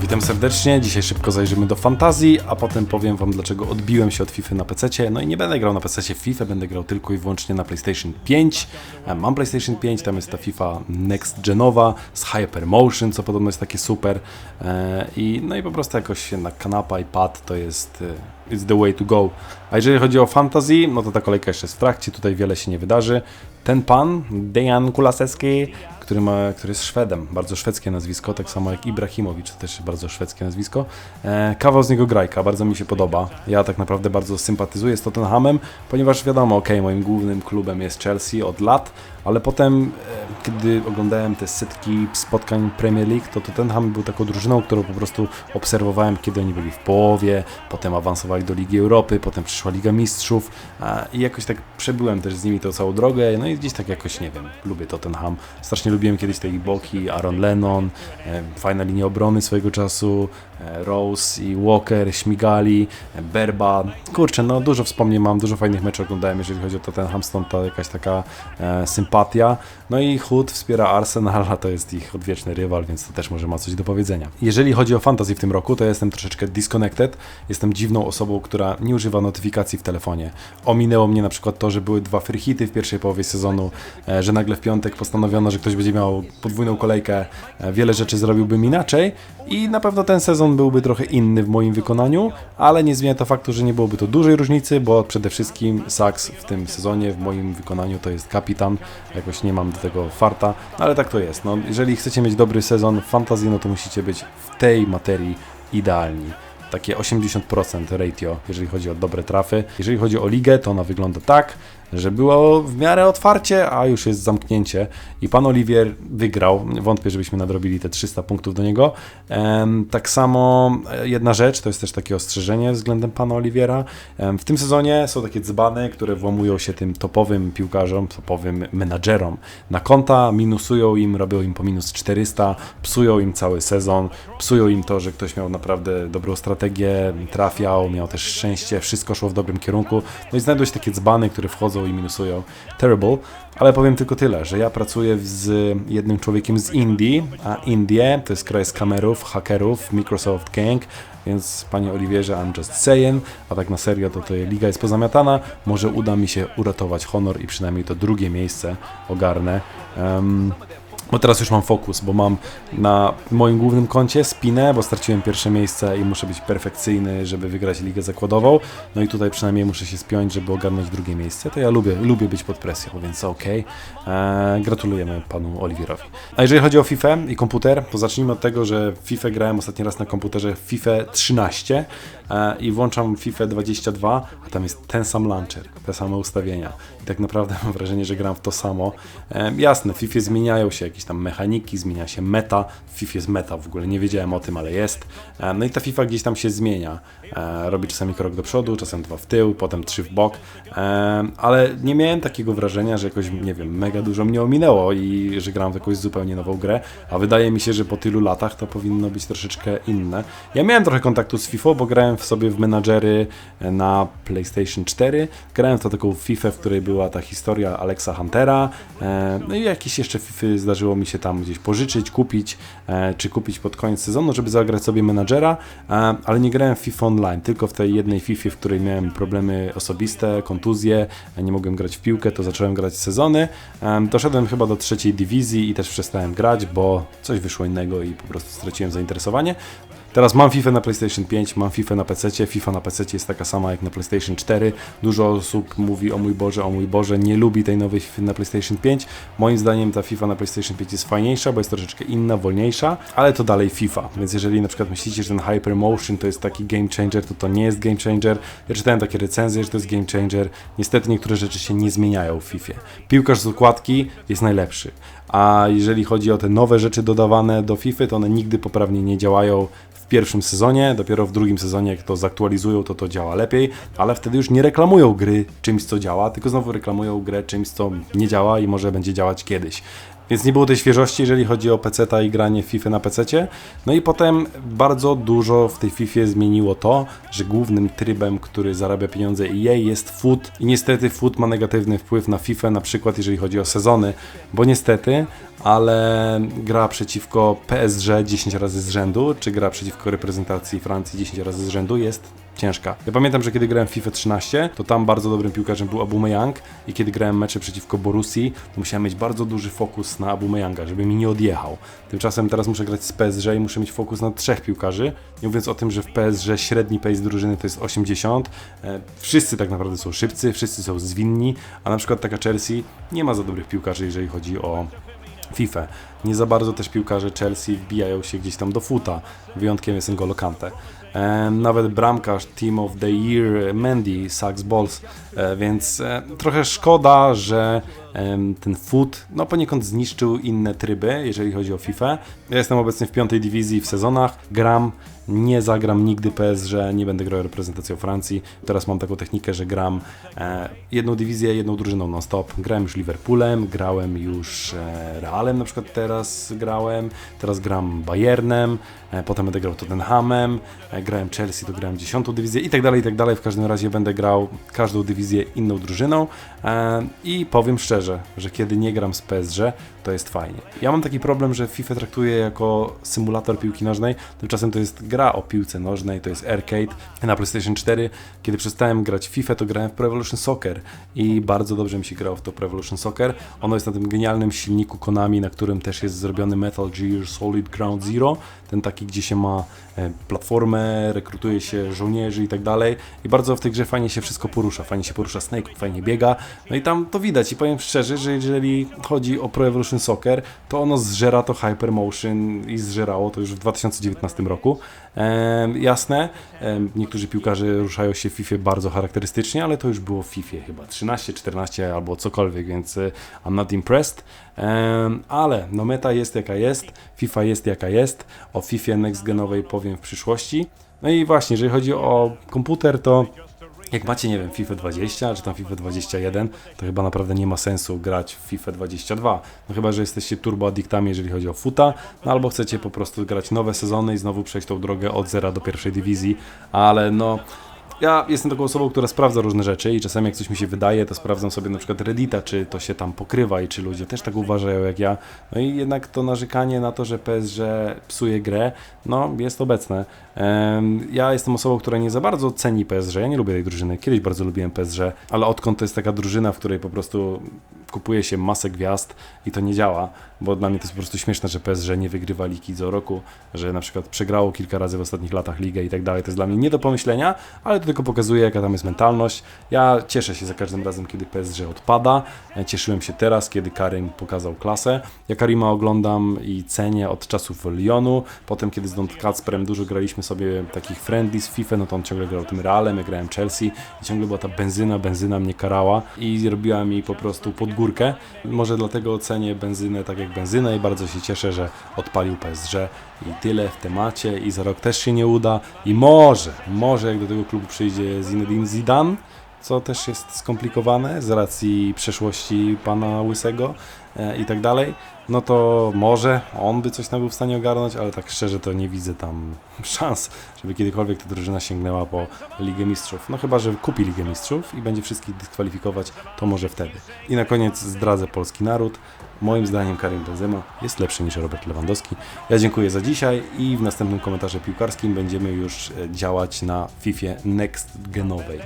Witam serdecznie, dzisiaj szybko zajrzymy do fantazji, a potem powiem wam dlaczego odbiłem się od FIFA na PC. No i nie będę grał na PC FIFA, będę grał tylko i wyłącznie na PlayStation 5. E, Mam PlayStation 5, tam jest ta FIFA Next Genowa z Hypermotion, co podobno jest takie super. E, I, no i po prostu jakoś jednak kanapa i pad to jest e, it's the way to go. A jeżeli chodzi o fantasy, no to ta kolejka jeszcze jest w trakcie, tutaj wiele się nie wydarzy. Ten pan, Dejan Kulasewski, który, ma, który jest Szwedem, bardzo szwedzkie nazwisko, tak samo jak Ibrahimowicz, to też bardzo szwedzkie nazwisko. E, kawał z niego grajka, bardzo mi się podoba. Ja tak naprawdę bardzo sympatyzuję z Tottenhamem, ponieważ wiadomo, ok, moim głównym klubem jest Chelsea od lat, ale potem, e, kiedy oglądałem te setki spotkań Premier League, to Tottenham był taką drużyną, którą po prostu obserwowałem, kiedy oni byli w połowie, potem awansowali do Ligi Europy, potem przyszła Liga Mistrzów i jakoś tak przebyłem też z nimi tą całą drogę, no i gdzieś tak jakoś, nie wiem, lubię Tottenham. Strasznie lubiłem kiedyś te boki, Aaron Lennon, e, fajna linia obrony swojego czasu, e, Rose i Walker, śmigali, e, Berba. Kurczę, no dużo wspomnień mam, dużo fajnych meczów oglądałem, jeżeli chodzi o Tottenham, stąd ta jakaś taka sympatia. No i Hood wspiera Arsenal, a to jest ich odwieczny rywal, więc to też może ma coś do powiedzenia. Jeżeli chodzi o fantasy w tym roku, to jestem troszeczkę disconnected. Jestem dziwną osobą, która nie używa notyfikacji w telefonie. Ominęło mnie na przykład to, że były dwa free hity w pierwszej połowie sezonu, e, że nagle w piątek postanowiono, że ktoś będzie miał podwójną kolejkę, e, wiele rzeczy zrobiłbym inaczej i na pewno ten sezon byłby trochę inny w moim wykonaniu, ale nie zmienia to faktu, że nie byłoby to dużej różnicy, bo przede wszystkim Saks w tym sezonie w moim wykonaniu to jest kapitan, jakoś nie mam do tego farta, no ale tak to jest. No, jeżeli chcecie mieć dobry sezon w fantazji, no to musicie być w tej materii idealni takie 80% ratio, jeżeli chodzi o dobre trafy. Jeżeli chodzi o ligę, to ona wygląda tak, że było w miarę otwarcie, a już jest zamknięcie. I pan Oliwier wygrał. Wątpię, żebyśmy nadrobili te 300 punktów do niego. Tak samo e, jedna rzecz, to jest też takie ostrzeżenie względem pana Oliwiera. W tym sezonie są takie dzbany, które włamują się tym topowym piłkarzom, topowym menadżerom na konta, minusują im, robią im po minus 400, psują im cały sezon, psują im to, że ktoś miał naprawdę dobrą strategię, trafiał, miał też szczęście, wszystko szło w dobrym kierunku. No i znajdują się takie dzbany, które wchodzą i minusują. Terrible. Ale powiem tylko tyle, że ja pracuję z jednym człowiekiem z Indii, a Indie to jest kraj z kamerów, hakerów, Microsoft Gang, więc panie Oliwierze, I'm just saying, a tak na serio to tutaj liga jest pozamiatana, może uda mi się uratować honor i przynajmniej to drugie miejsce ogarnę. Em, bo teraz już mam fokus, bo mam na moim głównym koncie spinę, bo straciłem pierwsze miejsce i muszę być perfekcyjny, żeby wygrać ligę zakładową. No i tutaj przynajmniej muszę się spiąć, żeby ogarnąć drugie miejsce. To ja lubię, lubię być pod presją, więc okej. Eee, gratulujemy panu Oliwierowi. A jeżeli chodzi o FIFA i komputer, to zacznijmy od tego, że FIFA grałem ostatni raz na komputerze FIFA 13 e, i włączam FIFA 22, a tam jest ten sam launcher, te same ustawienia. I tak naprawdę mam wrażenie, że gram w to samo. E, jasne, FIFA zmieniają się jakieś tam mechaniki, zmienia się meta. FIFA jest meta, w ogóle nie wiedziałem o tym, ale jest. E, no i ta FIFA gdzieś tam się zmienia. E, robi czasami krok do przodu, czasem dwa w tył, potem trzy w bok. E, ale nie miałem takiego wrażenia, że jakoś, nie wiem, mega dużo mnie ominęło i że gram w jakąś zupełnie nową grę. A wydaje mi się, że po tylu latach to powinno być troszeczkę inne. Ja miałem trochę kontaktu z FIFA, bo grałem w sobie w menadżery na PlayStation 4. Grałem w to taką FIFA, w której była ta historia Alexa Huntera. No i jakieś jeszcze FIFA zdarzyło mi się tam gdzieś pożyczyć, kupić, e, czy kupić pod koniec sezonu, żeby zagrać sobie menadżera, e, ale nie grałem w FIFA Online, tylko w tej jednej FIFA, w której miałem problemy osobiste, kontuzje, nie mogłem grać w piłkę, to zacząłem grać sezony. E, Doszedłem chyba do trzeciej dywizji i też przestałem grać, bo coś wyszło innego i po prostu straciłem zainteresowanie. Teraz mam FIFA na PlayStation 5, mam FIFA na PC. FIFA na PC jest taka sama jak na PlayStation 4. Dużo osób mówi o mój Boże, o mój Boże, nie lubi tej nowej FIFA na PlayStation 5. Moim zdaniem ta FIFA na PlayStation 5 jest fajniejsza, bo jest troszeczkę inna, wolniejsza, ale to dalej FIFA. Więc jeżeli na przykład myślicie, że ten Hypermotion to jest taki game changer, to to nie jest game changer. Ja czytałem takie recenzje, że to jest game changer. Niestety niektóre rzeczy się nie zmieniają w FIFA. Piłkarz z układki jest najlepszy. A jeżeli chodzi o te nowe rzeczy dodawane do FIFA, to one nigdy poprawnie nie działają pierwszym sezonie, dopiero w drugim sezonie, jak to zaktualizują, to to działa lepiej, ale wtedy już nie reklamują gry czymś, co działa, tylko znowu reklamują grę czymś, co nie działa i może będzie działać kiedyś. Więc nie było tej świeżości, jeżeli chodzi o PC i granie w FIFA na PC. No i potem bardzo dużo w tej FIFA zmieniło to, że głównym trybem, który zarabia pieniądze EA jest foot i niestety foot ma negatywny wpływ na FIFA, na przykład jeżeli chodzi o sezony, bo niestety, ale gra przeciwko PSG 10 razy z rzędu, czy gra przeciwko reprezentacji Francji 10 razy z rzędu jest ciężka. Ja pamiętam, że kiedy grałem w FIFA 13, to tam bardzo dobrym piłkarzem był Aubameyang i kiedy grałem mecze przeciwko Borussii, to musiałem mieć bardzo duży fokus na Aubameyanga, żeby mi nie odjechał. Tymczasem teraz muszę grać z PSG i muszę mieć fokus na trzech piłkarzy. Nie mówiąc o tym, że w PSG średni pace drużyny to jest 80. E, Wszyscy tak naprawdę są szybcy, wszyscy są zwinni, a na przykład taka Chelsea nie ma za dobrych piłkarzy, jeżeli chodzi o FIFA. Nie za bardzo też piłkarze Chelsea wbijają się gdzieś tam do futa. Wyjątkiem jest N'Golo Kante. Nawet bramkarz Team of the Year Mendy sucks balls, e, więc e, trochę szkoda, że ten foot no poniekąd zniszczył inne tryby, jeżeli chodzi o FIFA. Ja jestem obecnie w piątej dywizji w sezonach, gram, nie zagram nigdy PSG, nie będę grał reprezentacją Francji. Teraz mam taką technikę, że gram e, jedną dywizję, jedną drużyną non-stop. Grałem już Liverpoolem, grałem już e, Realem na przykład teraz grałem, teraz gram Bayernem, e, potem będę grał Tottenhamem, e, grałem Chelsea, to grałem dziesiątą dywizję i tak dalej, i tak dalej. W każdym razie będę grał każdą dywizję inną drużyną e, i powiem szczerze, że kiedy nie gram z PSG, to jest fajnie. Ja mam taki problem, że FIFA traktuję jako symulator piłki nożnej, tymczasem to jest gra o piłce nożnej, to jest arcade. Na PlayStation 4, kiedy przestałem grać FIFA, to grałem w Pro Evolution Soccer i bardzo dobrze mi się grało w to Pro Evolution Soccer. Ono jest na tym genialnym silniku Konami, na którym też jest zrobiony Metal Gear Solid Ground Zero, ten taki, gdzie się ma e, platformę, rekrutuje się żołnierzy i tak dalej. I bardzo w tej grze fajnie się wszystko porusza. Fajnie się porusza Snake, fajnie biega. No i tam to widać. I powiem szczerze, że jeżeli chodzi o Pro Evolution Soccer, to ono zżera to Hypermotion i zżerało to już w 2019 roku. Jasne, niektórzy piłkarze ruszają się w FIFA bardzo charakterystycznie, ale to już było w FIFA chyba 13, 14 albo cokolwiek, więc e, I'm not impressed. Ale no meta jest jaka jest, FIFA jest jaka jest. O FIFA next genowej powiem w przyszłości. No i właśnie, jeżeli chodzi o komputer, to jak macie, nie wiem, FIFA 20 czy tam FIFA 21, to chyba naprawdę nie ma sensu grać w FIFA 22. No chyba, że jesteście turbo addiktami, jeżeli chodzi o futa, no albo chcecie po prostu grać nowe sezony i znowu przejść tą drogę od zera do pierwszej dywizji, ale no ja jestem taką osobą, która sprawdza różne rzeczy i czasami jak coś mi się wydaje, to sprawdzam sobie na przykład Reddita, czy to się tam pokrywa i czy ludzie też tak uważają jak ja. No i jednak to narzekanie na to, że PSG psuje grę, no jest obecne. Ja jestem osobą, która nie za bardzo ceni PSG, ja nie lubię tej drużyny. Kiedyś bardzo lubiłem PSG, ale odkąd to jest taka drużyna, w której po prostu kupuje się masę gwiazd i to nie działa, bo dla mnie to jest po prostu śmieszne, że PSG nie wygrywa ligi co roku, że na przykład przegrało kilka razy w ostatnich latach ligę i tak dalej. To jest dla mnie nie do pomyślenia, ale to tylko pokazuje, jaka tam jest mentalność. Ja cieszę się za każdym razem, kiedy PSG odpada. E, Cieszyłem się teraz, kiedy Karim pokazał klasę. Ja Karima oglądam i cenię od czasów Lyonu. Potem, kiedy z Don Kacprem dużo graliśmy sobie takich friendly z FIFA, no to on ciągle grał tym Realem, ja grałem Chelsea i ciągle była ta benzyna, benzyna mnie karała i robiła mi po prostu pod górkę. Może dlatego cenię benzynę tak jak benzynę i bardzo się cieszę, że odpalił PSG i tyle w temacie i za rok też się nie uda i może, może jak do tego klubu przyjdzie Zinedine Zidane, co też jest skomplikowane z racji przeszłości pana Łysego e, i tak dalej, no to może on by coś tam był w stanie ogarnąć, ale tak szczerze to nie widzę tam szans, żeby kiedykolwiek ta drużyna sięgnęła po Ligę Mistrzów. No chyba, że kupi Ligę Mistrzów i będzie wszystkich dyskwalifikować, to może wtedy. I na koniec zdradzę polski naród. Moim zdaniem Karim Benzema jest lepszy niż Robert Lewandowski. Ja dziękuję za dzisiaj i w następnym komentarzu piłkarskim będziemy już e, działać na FIFA Next Genowej.